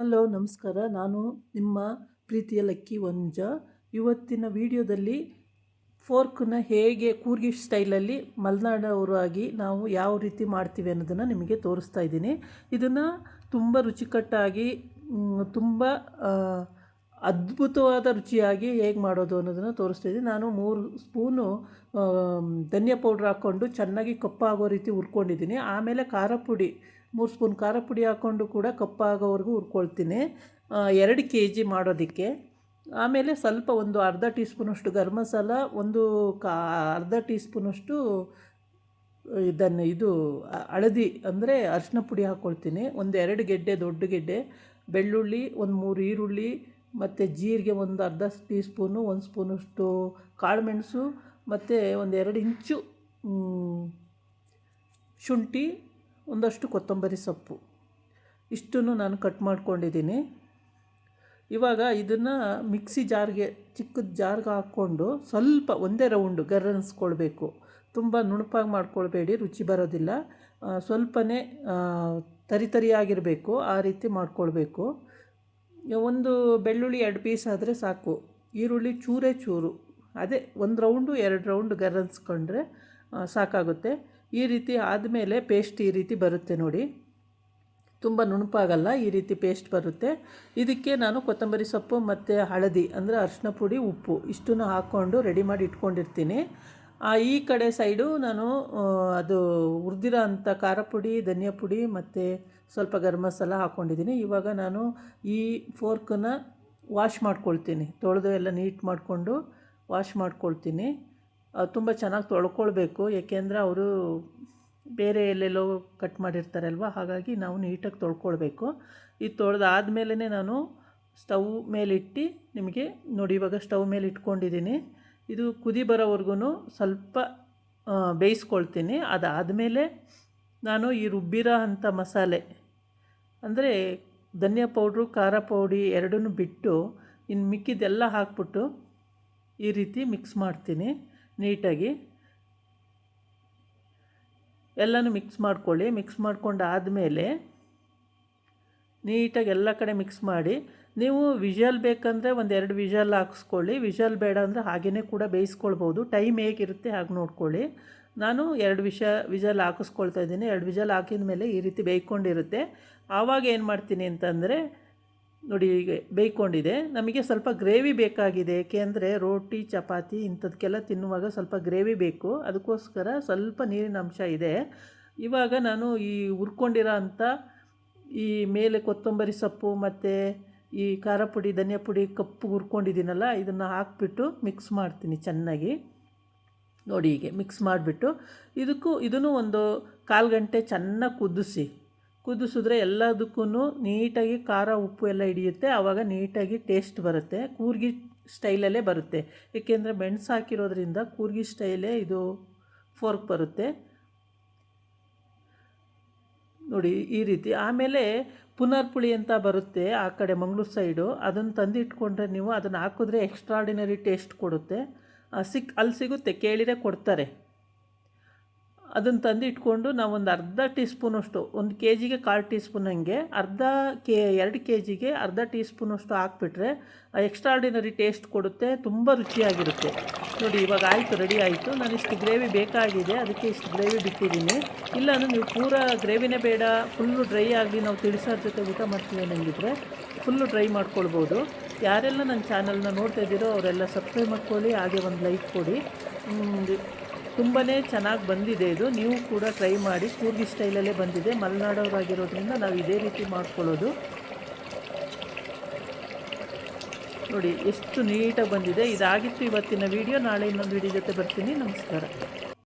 Hello, ನಮಸ್ಕಾರ. ನಾನು ನಿಮ್ಮ ಪ್ರೀತಿಯ ಲಕ್ಕಿ ವಂಜ. ಇವತ್ತಿನ ವಿಡಿಯೋದಲ್ಲಿ ಫೋರ್ಕನ್ನ ಹೇಗೆ ಕೂರ್ಗಿ ಸ್ಟೈಲಲ್ಲಿ ಮಲೆನಾಡವರು ಆಗಿ ನಾವು ಯಾವ ರೀತಿ ಮಾಡ್ತೀವಿ ಅನ್ನೋದನ್ನು ನಿಮಗೆ ತೋರಿಸ್ತಾ ಇದ್ದೀನಿ. ಇದನ್ನು ತುಂಬ ರುಚಿಕಟ್ಟಾಗಿ ತುಂಬ ಅದ್ಭುತವಾದ ರುಚಿಯಾಗಿ ಹೇಗೆ ಮಾಡೋದು ಅನ್ನೋದನ್ನು ತೋರಿಸ್ತಿದ್ದೀನಿ ನಾನು ಮೂರು ಸ್ಪೂನು ಧನಿಯಾ ಪೌಡ್ರ್ ಹಾಕ್ಕೊಂಡು ಚೆನ್ನಾಗಿ ಕಪ್ಪಾಗೋ ರೀತಿ ಹುರ್ಕೊಂಡಿದ್ದೀನಿ. ಆಮೇಲೆ ಖಾರ ಪುಡಿ, ಮೂರು ಸ್ಪೂನ್ ಖಾರ ಪುಡಿ ಹಾಕ್ಕೊಂಡು ಕೂಡ ಕಪ್ಪಾಗೋವರೆಗೂ ಹುರ್ಕೊಳ್ತೀನಿ. ಎರಡು ಕೆ ಜಿ ಮಾಡೋದಕ್ಕೆ. ಆಮೇಲೆ ಸ್ವಲ್ಪ ಒಂದು ಅರ್ಧ ಟೀ ಸ್ಪೂನಷ್ಟು ಗರಂ ಮಸಾಲ, ಒಂದು ಕಾ, ಅರ್ಧ ಟೀ ಸ್ಪೂನಷ್ಟು ಇದನ್ನು, ಇದು ಹಳದಿ ಅಂದರೆ ಅರಿಶಿನ ಪುಡಿ ಹಾಕ್ಕೊಳ್ತೀನಿ. ಒಂದು ಎರಡು ಗೆಡ್ಡೆ, ದೊಡ್ಡ ಗೆಡ್ಡೆ, ಬೆಳ್ಳುಳ್ಳಿ, ಒಂದು ಮೂರು ಈರುಳ್ಳಿ ಮತ್ತು ಜೀರಿಗೆ ಒಂದು ಅರ್ಧ ಟೀ ಸ್ಪೂನು ಒಂದು ಸ್ಪೂನಷ್ಟು ಕಾಳುಮೆಣಸು ಮತ್ತು ಒಂದು ಎರಡು ಇಂಚು ಶುಂಠಿ, ಒಂದಷ್ಟು ಕೊತ್ತಂಬರಿ ಸೊಪ್ಪು. ಇಷ್ಟನ್ನು ನಾನು ಕಟ್ ಮಾಡ್ಕೊಂಡಿದ್ದೀನಿ. ಇವಾಗ ಇದನ್ನು ಮಿಕ್ಸಿ ಜಾರ್ಗೆ, ಚಿಕ್ಕದ ಜಾರ್ಗೆ ಹಾಕ್ಕೊಂಡು ಸ್ವಲ್ಪ ಒಂದೇ ರೌಂಡು ಗರ್ರನ್ಸ್ಕೊಳ್ಬೇಕು ತುಂಬ ನುಣುಪಾಗಿ ಮಾಡ್ಕೊಳ್ಬೇಡಿ, ರುಚಿ ಬರೋದಿಲ್ಲ. ಸ್ವಲ್ಪನೇ ತರಿತರಿಯಾಗಿರಬೇಕು ತರಿ ತರಿಯಾಗಿರಬೇಕು, ಆ ರೀತಿ ಮಾಡ್ಕೊಳ್ಬೇಕು. ಒಂದು ಬೆಳ್ಳುಳ್ಳಿ ಎರಡು ಪೀಸ್ ಆದರೆ ಸಾಕು. ಈರುಳ್ಳಿ ಚೂರೇ ಚೂರು. ಅದೇ ಒಂದು ರೌಂಡು ಎರಡು ರೌಂಡ್ ಗರನ್ಸ್ಕೊಂಡ್ರೆ ಸಾಕಾಗುತ್ತೆ. ಈ ರೀತಿ ಆದಮೇಲೆ ಪೇಸ್ಟ್ ಈ ರೀತಿ ಬರುತ್ತೆ ನೋಡಿ. ತುಂಬ ನುಣುಪಾಗಲ್ಲ, ಈ ರೀತಿ ಪೇಸ್ಟ್ ಬರುತ್ತೆ. ಇದಕ್ಕೆ ನಾನು ಕೊತ್ತಂಬರಿ ಸೊಪ್ಪು ಮತ್ತು ಹಳದಿ, ಅಂದರೆ ಅರಿಶಿನ ಪುಡಿ, ಉಪ್ಪು ಇಷ್ಟನ್ನು ಹಾಕ್ಕೊಂಡು ರೆಡಿ ಮಾಡಿ ಇಟ್ಕೊಂಡಿರ್ತೀನಿ. ಈ ಕಡೆ ಸೈಡು ನಾನು ಅದು ಹುರಿದಿರೋ ಅಂಥ ಖಾರ ಪುಡಿ, ಧನಿಯಾ ಪುಡಿ ಮತ್ತು ಸ್ವಲ್ಪ ಗರಂ ಮಸಾಲ ಹಾಕ್ಕೊಂಡಿದ್ದೀನಿ ಇವಾಗ ನಾನು ಈ ಫೋರ್ಕನ್ನ ವಾಶ್ ಮಾಡ್ಕೊಳ್ತೀನಿ. ತೊಳೆದು ಎಲ್ಲ ನೀಟ್ ಮಾಡಿಕೊಂಡು ವಾಶ್ ಮಾಡ್ಕೊಳ್ತೀನಿ. ತುಂಬ ಚೆನ್ನಾಗಿ ತೊಳ್ಕೊಳ್ಬೇಕು. ಏಕೆಂದರೆ ಅವರು ಬೇರೆ ಎಲ್ಲೆಲ್ಲೋ ಕಟ್ ಮಾಡಿರ್ತಾರಲ್ವ, ಹಾಗಾಗಿ ನಾವು ನೀಟಾಗಿ ತೊಳ್ಕೊಳ್ಬೇಕು. ಇದು ತೊಳೆದಾದ್ಮೇಲೆ ನಾನು ಸ್ಟವ್ ಮೇಲಿಟ್ಟು ನಿಮಗೆ ನೋಡಿ, ಇವಾಗ ಸ್ಟವ್ ಮೇಲೆ ಇಟ್ಕೊಂಡಿದ್ದೀನಿ ಇದು ಕುದಿ ಬರೋವರೆಗೂ ಸ್ವಲ್ಪ ಬೇಯಿಸ್ಕೊಳ್ತೀನಿ. ಅದಾದಮೇಲೆ ನಾನು ಈ ರುಬ್ಬಿರೋ ಅಂಥ ಮಸಾಲೆ, ಅಂದರೆ ಧನಿಯಾ ಪೌಡ್ರು, ಖಾರ ಪೌಡಿ ಎರಡನ್ನೂ ಬಿಟ್ಟು ಇನ್ನು ಮಿಕ್ಕಿದ್ದೆಲ್ಲ ಹಾಕ್ಬಿಟ್ಟು ಈ ರೀತಿ ಮಿಕ್ಸ್ ಮಾಡ್ತೀನಿ ನೀಟಾಗಿ. ಎಲ್ಲನೂ ಮಿಕ್ಸ್ ಮಾಡ್ಕೊಳ್ಳಿ. ಮಿಕ್ಸ್ ಮಾಡ್ಕೊಂಡು ಆದಮೇಲೆ ನೀಟಾಗಿ ಎಲ್ಲ ಕಡೆ ಮಿಕ್ಸ್ ಮಾಡಿ ನೀವು ವಿಷಲ್ ಬೇಕಂದರೆ ಒಂದು ಎರಡು ವಿಷಲ್ ಹಾಕಿಸ್ಕೊಳ್ಳಿ. ವಿಷಲ್ ಬೇಡ ಅಂದರೆ ಹಾಗೆಯೇ ಕೂಡ ಬೇಯಿಸ್ಕೊಳ್ಬೋದು. ಟೈಮ್ ಹೇಗಿರುತ್ತೆ ಹಾಗೆ ನೋಡ್ಕೊಳ್ಳಿ. ನಾನು ಎರಡು ವಿಷ ವಿಷಲ್ ಹಾಕಿಸ್ಕೊಳ್ತಾ ಇದ್ದೀನಿ. ಎರಡು ವಿಷಲ್ ಹಾಕಿದ ಮೇಲೆ ಈ ರೀತಿ ಬೇಯ್ಕೊಂಡಿರುತ್ತೆ. ಆವಾಗ ಏನು ಮಾಡ್ತೀನಿ ಅಂತಂದರೆ, ನೋಡಿ ಈಗ ಬೇಯ್ಕೊಂಡಿದೆ. ನಮಗೆ ಸ್ವಲ್ಪ ಗ್ರೇವಿ ಬೇಕಾಗಿದೆ. ಏಕೆಂದರೆ ರೋಟಿ, ಚಪಾತಿ ಇಂಥದಕ್ಕೆಲ್ಲ ತಿನ್ನುವಾಗ ಸ್ವಲ್ಪ ಗ್ರೇವಿ ಬೇಕು. ಅದಕ್ಕೋಸ್ಕರ ಸ್ವಲ್ಪ ನೀರಿನ ಅಂಶ ಇದೆ. ಇವಾಗ ನಾನು ಈ ಹುರ್ಕೊಂಡಿರೋ ಅಂಥ ಈ ಮೇಲೆ ಕೊತ್ತಂಬರಿ ಸೊಪ್ಪು ಮತ್ತು ಈ ಖಾರ ಪುಡಿ, ಧನಿಯಾ ಪುಡಿ ಕಪ್ಪು ಹುರ್ಕೊಂಡಿದ್ದೀನಲ್ಲ, ಇದನ್ನು ಹಾಕ್ಬಿಟ್ಟು ಮಿಕ್ಸ್ ಮಾಡ್ತೀನಿ ಚೆನ್ನಾಗಿ. ನೋಡಿ ಹೀಗೆ ಮಿಕ್ಸ್ ಮಾಡಿಬಿಟ್ಟು ಇದಕ್ಕೂ, ಇದನ್ನು ಒಂದು ಕಾಲು ಗಂಟೆ ಚೆನ್ನಾಗಿ ಕುದಿಸಿ. ಕುದಿಸಿದ್ರೆ ಎಲ್ಲದಕ್ಕೂ ನೀಟಾಗಿ ಖಾರ ಉಪ್ಪು ಎಲ್ಲ ಹಿಡಿಯುತ್ತೆ, ಆವಾಗ ನೀಟಾಗಿ ಟೇಸ್ಟ್ ಬರುತ್ತೆ, ಕೂರ್ಗಿ ಸ್ಟೈಲಲ್ಲೇ ಬರುತ್ತೆ. ಏಕೆಂದರೆ ಮೆಣಸು ಹಾಕಿರೋದ್ರಿಂದ ಕೂರ್ಗಿ ಸ್ಟೈಲೇ ಇದು ಫೋರ್ಕ್ ಬರುತ್ತೆ. ನೋಡಿ ಈ ರೀತಿ, ಆಮೇಲೆ ಪುನರ್ಪುಳಿ ಅಂತ ಬರುತ್ತೆ ಆ ಕಡೆ ಮಂಗ್ಳೂರು ಸೈಡು. ಅದನ್ನು ತಂದಿಟ್ಕೊಂಡ್ರೆ ನೀವು ಅದನ್ನು ಹಾಕಿದ್ರೆ ಎಕ್ಸ್ಟ್ರಾಡಿನರಿ ಟೇಸ್ಟ್ ಕೊಡುತ್ತೆ. ಸಿಕ್, ಅಲ್ಲಿ ಸಿಗುತ್ತೆ, ಕೇಳಿದರೆ ಕೊಡ್ತಾರೆ. ಅದನ್ನು ತಂದು ಇಟ್ಕೊಂಡು ನಾವು ಒಂದು ಅರ್ಧ ಟೀ ಸ್ಪೂನಷ್ಟು ಒಂದು ಕೆ ಜಿಗೆ ಕಾಲು ಟೀ ಸ್ಪೂನ್ ಹಂಗೆ, ಅರ್ಧ ಕೆ, ಎರಡು ಕೆ ಜಿಗೆ ಅರ್ಧ ಟೀ ಸ್ಪೂನಷ್ಟು ಹಾಕ್ಬಿಟ್ರೆ ಎಕ್ಸ್ಟ್ರಾಡಿನರಿ ಟೇಸ್ಟ್ ಕೊಡುತ್ತೆ, ತುಂಬ ರುಚಿಯಾಗಿರುತ್ತೆ. ನೋಡಿ, ಇವಾಗ ಆಯಿತು ರೆಡಿ ಆಯಿತು. ನಾನು ಇಷ್ಟು ಗ್ರೇವಿ ಬೇಕಾಗಿದೆ, ಅದಕ್ಕೆ ಇಷ್ಟು ಗ್ರೇವಿ ಬಿಟ್ಟಿದ್ದೀನಿ. ಇಲ್ಲ ಅಂದರೆ ನೀವು ಪೂರ ಗ್ರೇವಿನೇ ಬೇಡ ಫುಲ್ಲು ಡ್ರೈ ಆಗಲಿ, ನಾವು ತಿಳಿಸೋ ಜೊತೆ ಊಟ ಮಾಡ್ತೀವಿ ಅನ್ನಂಗಿದ್ರೆ ಫುಲ್ಲು ಡ್ರೈ ಮಾಡ್ಕೊಳ್ಬೋದು. ಯಾರೆಲ್ಲ ನನ್ನ ಚಾನಲ್ನ ನೋಡ್ತಾ ಇದ್ದೀರೋ, ಅವರೆಲ್ಲ ಸಬ್ಸ್ಕ್ರೈಬ್ ಮಾಡ್ಕೊಳ್ಳಿ, ಹಾಗೆ ಒಂದು ಲೈಕ್ ಕೊಡಿ. ತುಂಬಾ ಚೆನ್ನಾಗಿ ಬಂದಿದೆ ಇದು. ನೀವು ಕೂಡ ಟ್ರೈ ಮಾಡಿ, ಕೂರ್ಗಿ ಸ್ಟೈಲಲ್ಲೇ ಬಂದಿದೆ. ಮಲೆನಾಡವರಾಗಿರೋದ್ರಿಂದ ನಾವು ಇದೇ ರೀತಿ ಮಾಡ್ಕೊಳ್ಳೋದು. ನೋಡಿ, ಎಷ್ಟು ನೀಟಾಗಿ ಬಂದಿದೆ. ಇದಾಗಿತ್ತು ಇವತ್ತಿನ ವಿಡಿಯೋ ನಾಳೆ ಇನ್ನೊಂದು ವಿಡಿಯೋ ಜೊತೆ ಬರ್ತೀನಿ. ನಮಸ್ಕಾರ.